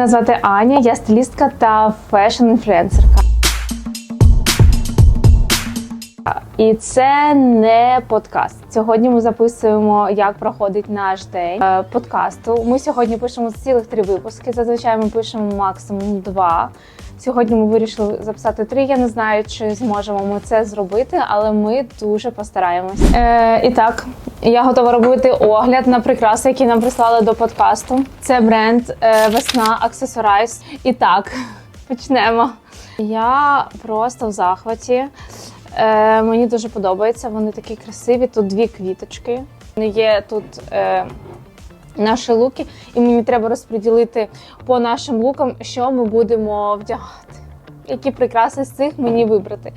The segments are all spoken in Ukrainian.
мене звати Аня, я стилістка та фешн-інфлюенсерка. І це не подкаст. Сьогодні ми записуємо, як проходить наш день е, подкасту. Ми сьогодні пишемо цілих три випуски. Зазвичай ми пишемо максимум два. Сьогодні ми вирішили записати три. Я не знаю, чи зможемо ми це зробити, але ми дуже постараємось. Е, і так, я готова робити огляд на прикраси, які нам прислали до подкасту. Це бренд е, Весна Accessorize. І так, почнемо. Я просто в захваті. Е, мені дуже подобається. Вони такі красиві. Тут дві квіточки. Є тут е, наші луки, і мені треба розподілити по нашим лукам, що ми будемо вдягати. Які прикраси з цих мені вибрати.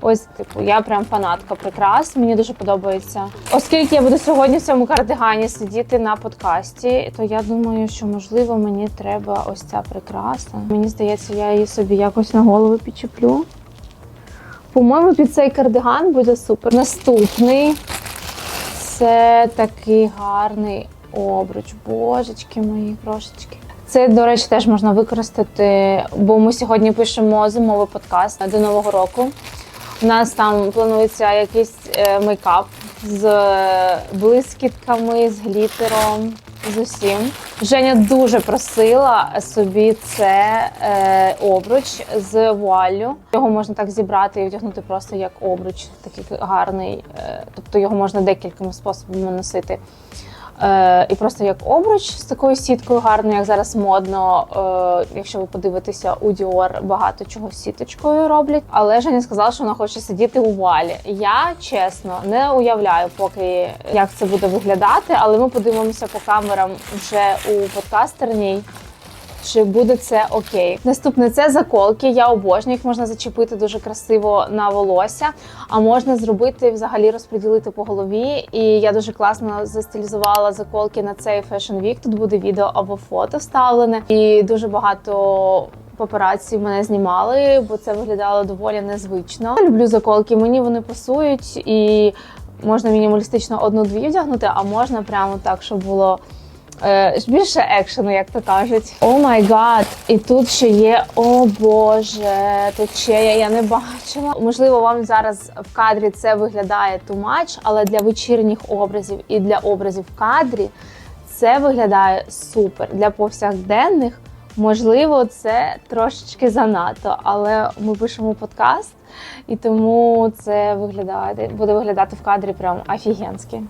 Ось, типу, я прям фанатка прикрас. Мені дуже подобається. Оскільки я буду сьогодні в цьому кардигані сидіти на подкасті, то я думаю, що можливо мені треба ось ця прикраса. Мені здається, я її собі якось на голову підчеплю. По-моєму, під цей кардиган буде супер. Наступний це такий гарний обруч. Божечки мої крошечки. Це, до речі, теж можна використати, бо ми сьогодні пишемо зимовий подкаст до Нового року. У нас там планується якийсь е, мейкап з е, блискітками, з глітером, з усім. Женя дуже просила собі це е, обруч з вуаллю. Його можна так зібрати і вдягнути просто як обруч, такий гарний. Тобто його можна декількома способами носити. Е, і просто як обруч з такою сіткою гарною, як зараз модно. Е, якщо ви подивитеся, у Dior багато чого сіточкою роблять. Але Женя сказала, що вона хоче сидіти у валі. Я чесно не уявляю, поки як це буде виглядати, але ми подивимося по камерам вже у подкастерній. Чи буде це окей? Наступне це заколки. Я обожнюю, їх можна зачепити дуже красиво на волосся, а можна зробити взагалі розподілити по голові. І я дуже класно застилізувала заколки на цей Fashion Week. Тут буде відео або фото вставлене, і дуже багато. Папараці мене знімали, бо це виглядало доволі незвично. Я люблю заколки, мені вони пасують, і можна мінімалістично одну-дві вдягнути, а можна прямо так, щоб було Е, більше екшену, як то кажуть. О май гад! І тут ще є, о Боже, тут ще я не бачила. Можливо, вам зараз в кадрі це виглядає too much, але для вечірніх образів і для образів в кадрі це виглядає супер. Для повсякденних, можливо, це трошечки занадто, але ми пишемо подкаст, і тому це виглядає, буде виглядати в кадрі прям офігенськи.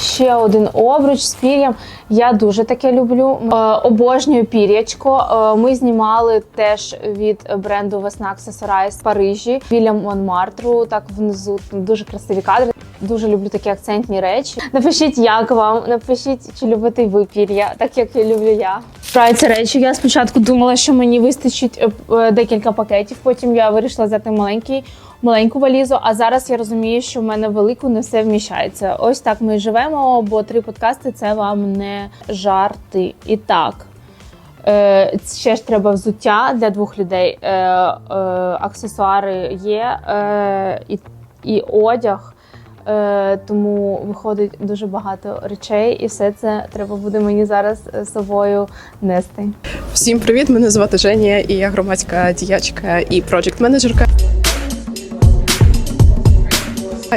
Ще один обруч з пір'ям. Я дуже таке люблю. Е, обожнюю пір'ячко. Е, ми знімали теж від бренду Весна Accessorize в Парижі біля Монмартру. Так внизу дуже красиві кадри. Дуже люблю такі акцентні речі. Напишіть, як вам, напишіть, чи любите ви пір'я, так як люблю я. Про речі я спочатку думала, що мені вистачить е, декілька пакетів. Потім я вирішила взяти маленький маленьку валізу. А зараз я розумію, що в мене велику не все вміщається. Ось так ми живемо, бо три подкасти це вам не жарти. І так. Е, ще ж треба взуття для двох людей. Е, е, аксесуари є і, і одяг. Тому виходить дуже багато речей, і все це треба буде мені зараз з собою нести. Всім привіт! Мене звати Женя, і я громадська діячка і проджект-менеджерка.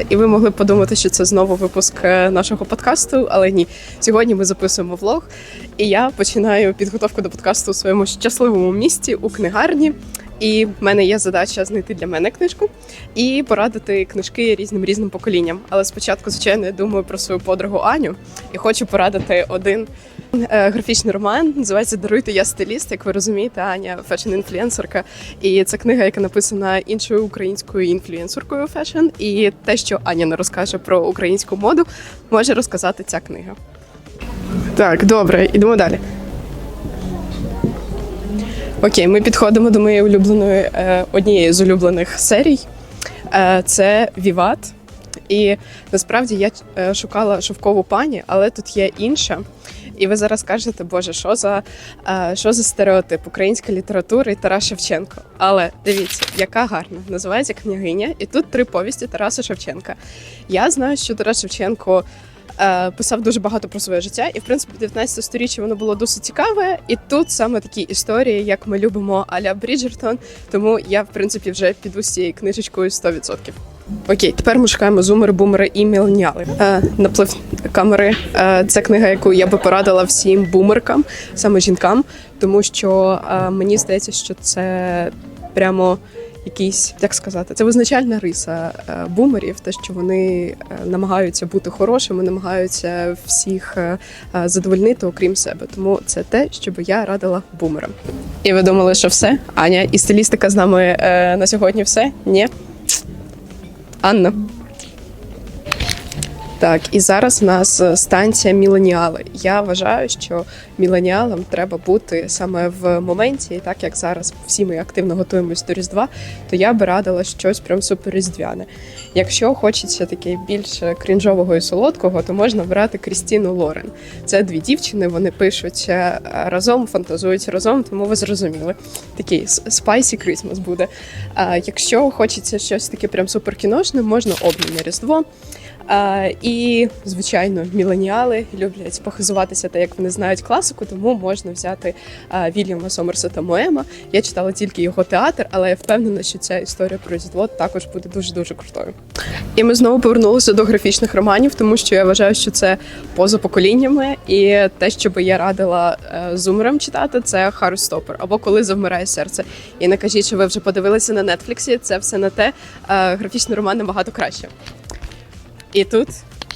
І ви могли подумати, що це знову випуск е, нашого подкасту, але ні. Сьогодні ми записуємо влог, і я починаю підготовку до подкасту у своєму щасливому місті у книгарні. І в мене є задача знайти для мене книжку і порадити книжки різним різним поколінням. Але спочатку, звичайно, я думаю про свою подругу Аню і хочу порадити один графічний роман. Називається Даруйте я стиліст. Як ви розумієте, Аня фешн-інфлюенсерка. І це книга, яка написана іншою українською інфлюенсеркою фешн. І те, що Аня не розкаже про українську моду, може розказати ця книга. Так, добре, ідемо далі. Окей, ми підходимо до моєї улюбленої е, однієї з улюблених серій. Е, це Віват. І насправді я е, шукала шовкову пані, але тут є інша. І ви зараз кажете, Боже, що за е, що за стереотип українська література і Тарас Шевченко. Але дивіться, яка гарна. Називається княгиня, і тут три повісті Тараса Шевченка. Я знаю, що Тарас Шевченко е, писав дуже багато про своє життя, і в принципі 19 сторіччя воно було досить цікаве. І тут саме такі історії, як ми любимо Аля Бріджертон. Тому я в принципі вже піду з цією книжечкою 100%. Окей, тепер ми шукаємо зумери, бумери і міленіали. Е, наплив камери. Е, це книга, яку я би порадила всім бумеркам, саме жінкам, тому що е, мені здається, що це прямо якийсь, як сказати, це визначальна риса е, бумерів, те, що вони е, намагаються бути хорошими, намагаються всіх е, е, задовольнити, окрім себе. Тому це те, що би я радила бумерам. І ви думали, що все? Аня, і стилістика з нами е, на сьогодні все? Ні? Анна. Так, і зараз у нас е, станція міленіали. Я вважаю, що міленіалам треба бути саме в моменті, і так як зараз всі ми активно готуємось до Різдва, то я би радила щось прям супер різдвяне. Якщо хочеться таке більш крінжового і солодкого, то можна брати Крістіну Лорен. Це дві дівчини, вони пишуть е, разом, фантазують разом, тому ви зрозуміли. Такий spicy Christmas буде. А якщо хочеться щось таке прям супер кіношне, можна обмін на Різдво. І, звичайно, міленіали люблять похизуватися так, як вони знають класику, тому можна взяти Вільяма Сомерсета Моема. Я читала тільки його театр, але я впевнена, що ця історія про Різдво також буде дуже дуже крутою. І ми знову повернулися до графічних романів, тому що я вважаю, що це поза поколіннями, і те, що би я радила е, зумерам читати, це Харустопер або коли завмирає серце. І не кажіть, що ви вже подивилися на нетфліксі. Це все на те. Е, графічний роман набагато краще. І тут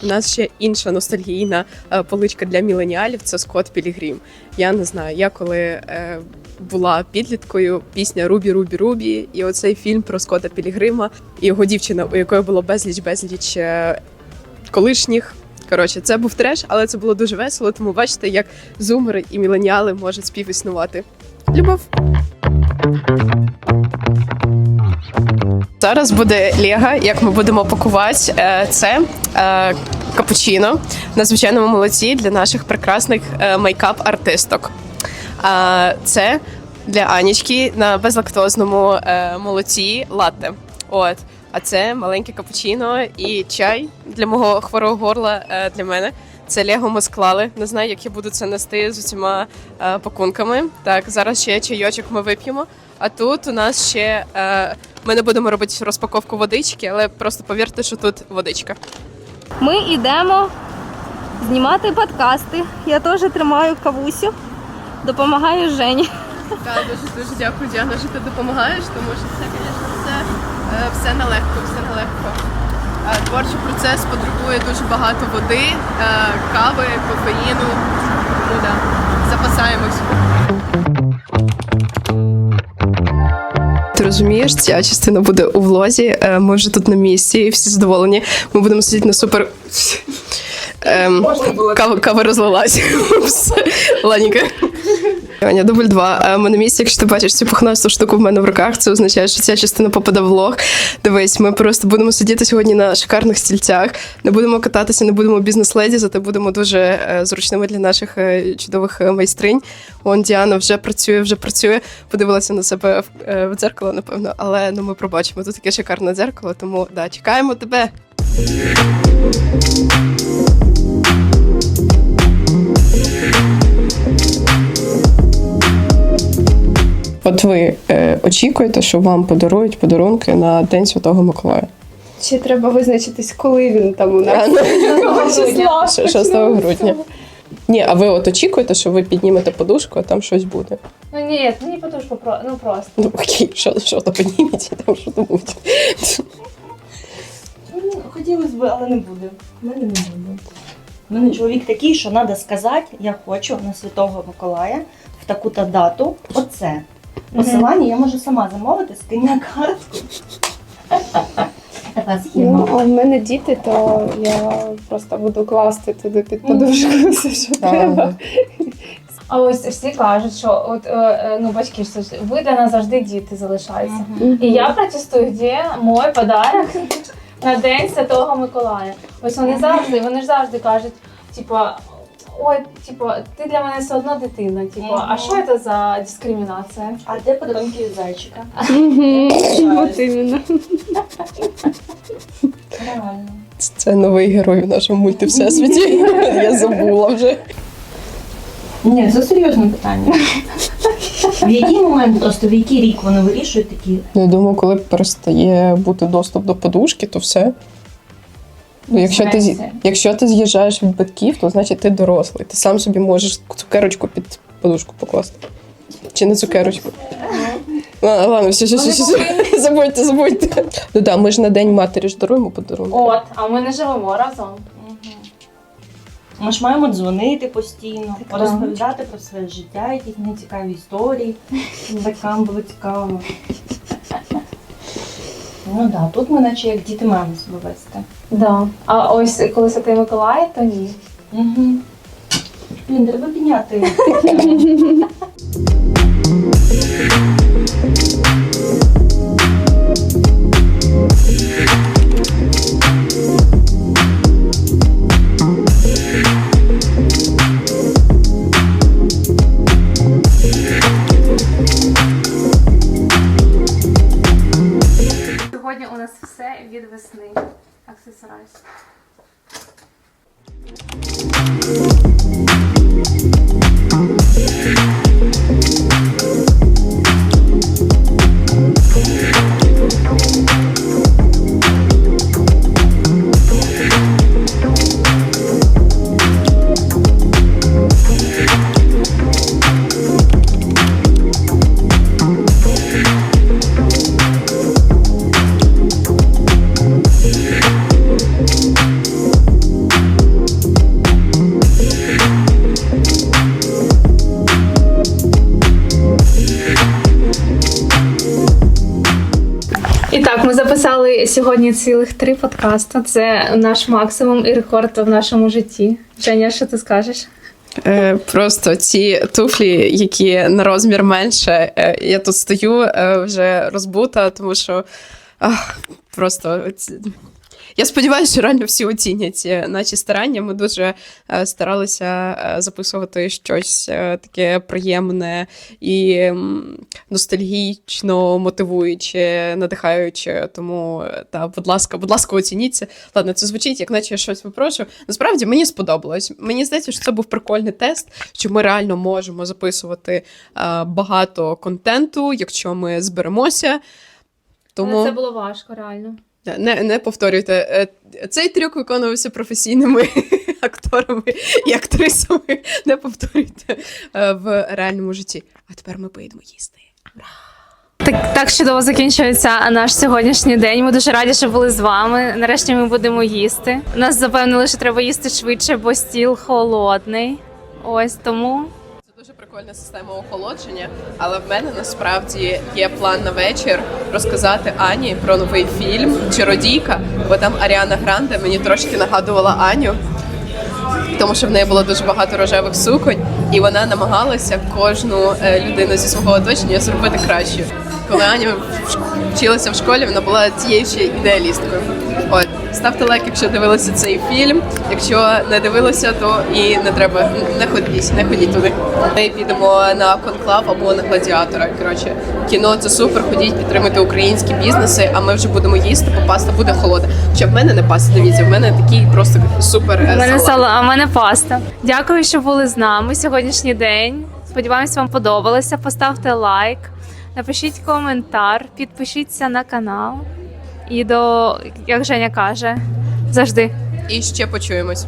у нас ще інша ностальгійна е, поличка для міленіалів це Скотт Пілігрім. Я не знаю, я коли е, була підліткою, пісня Рубі, Рубі, Рубі, і оцей фільм про Скотта Пілігрима і його дівчина, у якої було безліч безліч е, колишніх. Коротше, це був треш, але це було дуже весело. Тому бачите, як зумери і міленіали можуть співіснувати. Любов. Зараз буде Лего, як ми будемо пакувати. Е, Це е, капучино на звичайному молоці для наших прекрасних мейкап-артисток. Е, Це для Анічки на безлактозному молоці латте. От. А це маленьке капучино і чай для мого хворого горла для мене. Це Лего ми склали. Не знаю, як я буду це нести з усіма пакунками. Так, зараз ще чайочок ми вип'ємо. А тут у нас ще е, ми не будемо робити розпаковку водички, але просто повірте, що тут водичка. Ми йдемо знімати подкасти. Я теж тримаю кавусю, допомагаю Жені. Так, дуже дуже дякую, Діана, що ти допомагаєш, тому що це, звісно, все, е, все нелегко, все нелегко. Е, Творчий процес потребує дуже багато води, е, кави, кофеїну. Тому да, запасаємось. Розумієш, ця частина буде у влозі. е, Ми вже тут на місці, і всі задоволені. Ми будемо сидіти на супер. Ем, кава, кава розлилась. Ладненько. Аня, дубль два. Ми на місці, якщо ти бачиш цю пухнасту штуку в мене в руках, це означає, що ця частина попаде в влог. Дивись, ми просто будемо сидіти сьогодні на шикарних стільцях, не будемо кататися, не будемо бізнес-леді, зате будемо дуже е, зручними для наших е, чудових е, майстринь. Вон Діана вже працює, вже працює. Подивилася на себе в, е, в дзеркало, напевно, але ну ми пробачимо. Тут таке шикарне дзеркало, тому да, чекаємо тебе. От ви е, очікуєте, що вам подарують подарунки на День Святого Миколая? Ще треба визначитись, коли він там у нас. Ш- 6 грудня. Ні, а ви от очікуєте, що ви піднімете подушку, а там щось буде. Ну ні, мені подушку про ну просто. Ну окей, що, що то підніміть, і там що то буде. Хотілося б, але не буде. У мене не буде. У мене чоловік такий, що треба сказати, я хочу на Святого Миколая в таку-то дату. Оце. Посилання я можу сама замовити, скинь на картку. Ну, а в мене діти, то я просто буду класти туди під подушку все, що треба. А ось всі кажуть, що от е, е, ну батьки ж завжди- ви для нас завжди діти залишаються. І я протестую, де мой подарок на День Святого Миколая. Ось вони завжди, вони ж завжди кажуть, типа. Ой, типу, ти для мене все одно дитина. Типу, а що це за дискримінація? А де подарунки від зайчика? От іменно. Реально. Це- Це новий герой в нашому мультивсесвіті. Я забула вже. Ні, це серйозне питання. В який момент, просто в який рік вони вирішують такі? Ну, я думаю, коли перестає бути доступ до подушки, то все. Ну, якщо ти, якщо ти з'їжджаєш від батьків, то значить ти дорослий. Ти сам собі можеш цукерочку під подушку покласти. Чи не цукерочку? Ладно, ладно, все, все, все, все. Забудьте, забудьте. Ну так, ми ж на День матері ж даруємо подарунки. От, а ми не живемо разом. Ми ж маємо дзвонити постійно, Так, розповідати про своє життя, якісь нецікаві історії. Батькам було цікаво. Ну так, да, тут ми наче як діти маємо себе вести. Да. А ось коли Святий Миколай, то ні. Угу. Блін, треба підняти. сьогодні цілих три подкасти. Це наш максимум і рекорд в нашому житті. Женя, що ти скажеш? Е, просто ці туфлі, які на розмір менше, е, я тут стою е, вже розбута, тому що ах, просто. Я сподіваюся, що реально всі оцінять е, наші старання. Ми дуже е, старалися е, записувати щось таке приємне і ностальгічно мотивуюче, надихаюче. Тому та, будь ласка, будь ласка, оцініться. Ладно, це звучить, як наче я щось випрошую. Насправді мені сподобалось. Мені здається, що це був прикольний тест, що ми реально можемо записувати багато контенту, якщо ми зберемося. Тому Це було важко, реально. Не, не повторюйте. Е, Цей трюк виконувався професійними акторами і актрисами. Не повторюйте е, в реальному житті. А тепер ми поїдемо їсти. Так, так чудово закінчується наш сьогоднішній день. Ми дуже раді, що були з вами. Нарешті ми будемо їсти. Нас запевнили, що треба їсти швидше, бо стіл холодний. Ось тому прикольна система охолодження, але в мене насправді є план на вечір розказати Ані про новий фільм Чародійка, бо там Аріана Гранде мені трошки нагадувала Аню. Тому що в неї було дуже багато рожевих суконь, і вона намагалася кожну е, людину зі свого оточення зробити кращою. Коли Аня вчилася в школі, вона була тією ще ідеалісткою. Ставте лайк, якщо дивилися цей фільм. Якщо не дивилися, то і не треба не ходіть, не ходіть туди. Ми підемо на конклав або на гладіатора. Коротше, кіно це супер. Ходіть, підтримуйте українські бізнеси. А ми вже будемо їсти, бо паста буде холодна. Хоча в мене не паста, дивіться, в мене такий просто супер. е, у мене сало, а в мене паста. Дякую, що були з нами сьогоднішній день. Сподіваємось, вам подобалося. Поставте лайк, напишіть коментар, підпишіться на канал. І до, як Женя каже, завжди І ще почуємось.